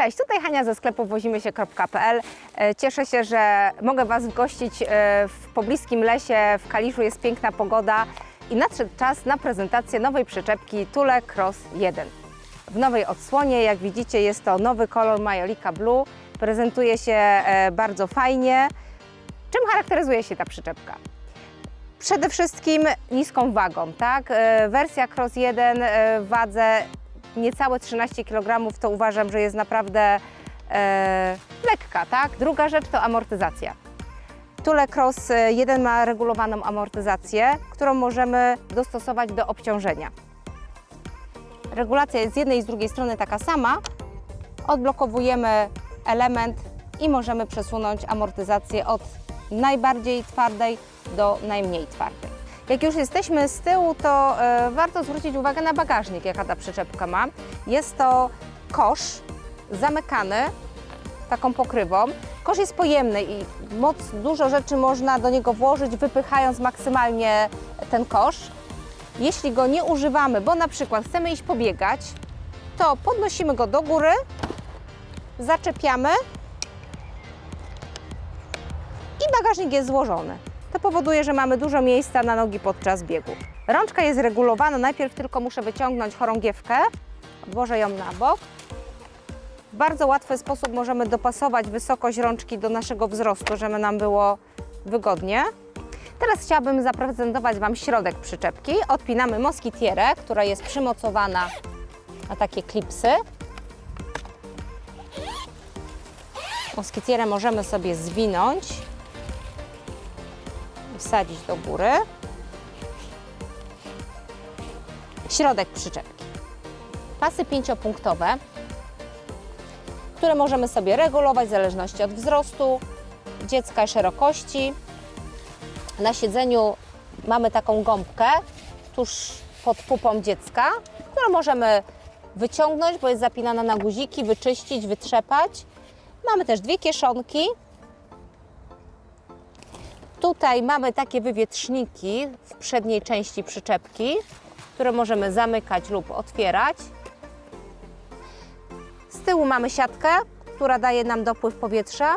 Cześć, tutaj Hania ze sklepu wozimysie.pl. E, Cieszę się, że mogę Was gościć e, w pobliskim lesie. W Kaliszu jest piękna pogoda i nadszedł czas na prezentację nowej przyczepki Tule Cross 1. W nowej odsłonie, jak widzicie, jest to nowy kolor Majolika Blue. Prezentuje się e, bardzo fajnie. Czym charakteryzuje się ta przyczepka? Przede wszystkim niską wagą, tak? Wersja Cross 1 e, w wadze niecałe 13 kg to uważam, że jest naprawdę e, lekka, tak? Druga rzecz to amortyzacja. Tule Cross 1 ma regulowaną amortyzację, którą możemy dostosować do obciążenia. Regulacja jest z jednej i z drugiej strony taka sama. Odblokowujemy element i możemy przesunąć amortyzację od najbardziej twardej do najmniej twardej. Jak już jesteśmy z tyłu, to e, warto zwrócić uwagę na bagażnik, jaka ta przyczepka ma. Jest to kosz zamykany taką pokrywą. Kosz jest pojemny i moc, dużo rzeczy można do niego włożyć, wypychając maksymalnie ten kosz. Jeśli go nie używamy, bo na przykład chcemy iść pobiegać, to podnosimy go do góry, zaczepiamy i bagażnik jest złożony. To powoduje, że mamy dużo miejsca na nogi podczas biegu. Rączka jest regulowana, najpierw tylko muszę wyciągnąć chorągiewkę, odłożę ją na bok. W bardzo łatwy sposób możemy dopasować wysokość rączki do naszego wzrostu, żeby nam było wygodnie. Teraz chciałabym zaprezentować Wam środek przyczepki. Odpinamy moskitierę, która jest przymocowana na takie klipsy. Moskitierę możemy sobie zwinąć wsadzić do góry. Środek przyczepki. Pasy pięciopunktowe, które możemy sobie regulować w zależności od wzrostu dziecka i szerokości. Na siedzeniu mamy taką gąbkę tuż pod pupą dziecka, którą możemy wyciągnąć, bo jest zapinana na guziki, wyczyścić, wytrzepać. Mamy też dwie kieszonki, Tutaj mamy takie wywietrzniki w przedniej części przyczepki, które możemy zamykać lub otwierać. Z tyłu mamy siatkę, która daje nam dopływ powietrza.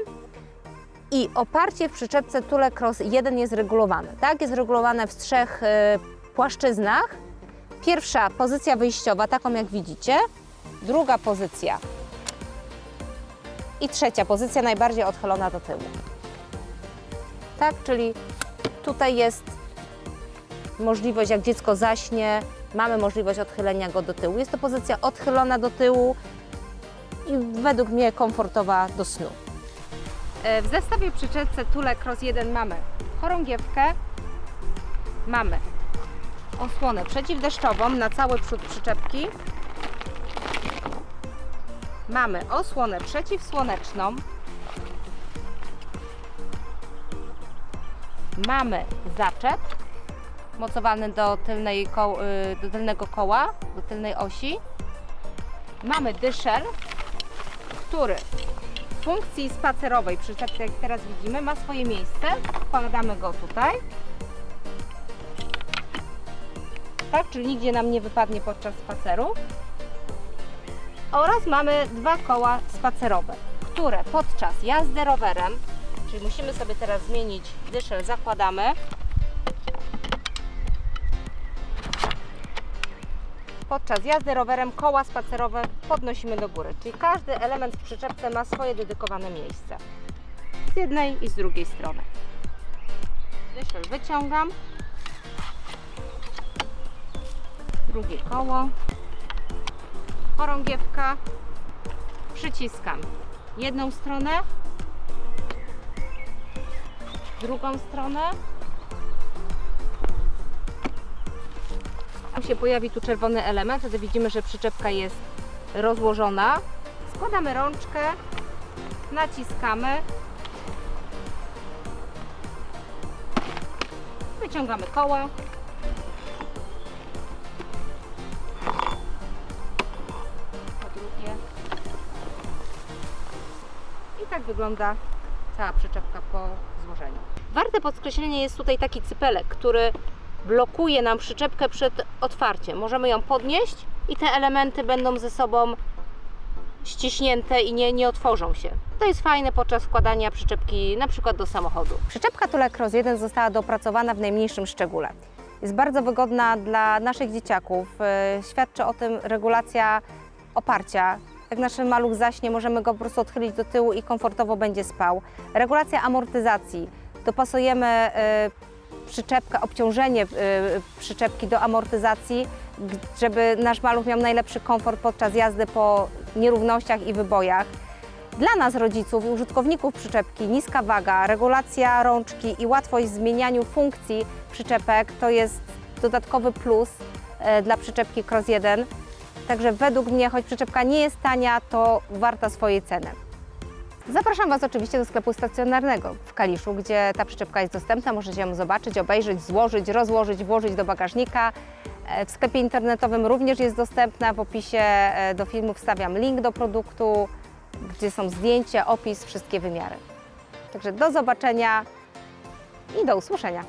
I oparcie w przyczepce Tule Cross 1 jest regulowane. Tak, jest regulowane w trzech e, płaszczyznach. Pierwsza pozycja wyjściowa, taką jak widzicie. Druga pozycja. I trzecia pozycja, najbardziej odchylona do tyłu tak? Czyli tutaj jest możliwość, jak dziecko zaśnie, mamy możliwość odchylenia go do tyłu. Jest to pozycja odchylona do tyłu i według mnie komfortowa do snu. E, W zestawie przyczepce Tule Cross 1 mamy chorągiewkę, mamy osłonę przeciwdeszczową na cały przód przyczepki, mamy osłonę przeciwsłoneczną, mamy zaczep mocowany do, tylnej y, do tylnego koła, do tylnej osi. Mamy dyszel, który w funkcji spacerowej przyczepce, jak teraz widzimy, ma swoje miejsce. Wkładamy go tutaj. Tak, czyli nigdzie nam nie wypadnie podczas spaceru. Oraz mamy dwa koła spacerowe, które podczas jazdy rowerem Czyli musimy sobie teraz zmienić dyszel, zakładamy. Podczas jazdy rowerem koła spacerowe podnosimy do góry. Czyli każdy element w przyczepce ma swoje dedykowane miejsce. Z jednej i z drugiej strony. Dyszel wyciągam. Drugie koło. Chorągiewka. Przyciskam jedną stronę drugą stronę. Tam się pojawi tu czerwony element, wtedy widzimy, że przyczepka jest rozłożona. Składamy rączkę, naciskamy, wyciągamy koła. I tak wygląda cała przyczepka po Warte podkreślenia jest tutaj taki cypelek, który blokuje nam przyczepkę przed otwarciem. Możemy ją podnieść i te elementy będą ze sobą ściśnięte i nie, nie otworzą się. To jest fajne podczas wkładania przyczepki na przykład do samochodu. Przyczepka Tule Cross 1 została dopracowana w najmniejszym szczególe. Jest bardzo wygodna dla naszych dzieciaków. E, Świadczy o tym regulacja oparcia. Jak nasz maluch zaśnie, możemy go po prostu odchylić do tyłu i komfortowo będzie spał. Regulacja amortyzacji. Dopasujemy e, przyczepkę, obciążenie e, przyczepki do amortyzacji, żeby nasz maluch miał najlepszy komfort podczas jazdy po nierównościach i wybojach. Dla nas, rodziców i użytkowników przyczepki, niska waga, regulacja rączki i łatwość w zmienianiu funkcji przyczepek to jest dodatkowy plus e, dla przyczepki Cross 1. Także według mnie, choć przyczepka nie jest tania, to warta swojej ceny. Zapraszam Was oczywiście do sklepu stacjonarnego w Kaliszu, gdzie ta przyczepka jest dostępna. Możecie ją zobaczyć, obejrzeć, złożyć, rozłożyć, włożyć do bagażnika. E, W sklepie internetowym również jest dostępna. W opisie e, do filmu wstawiam link do produktu, gdzie są zdjęcia, opis, wszystkie wymiary. Także do zobaczenia i do usłyszenia.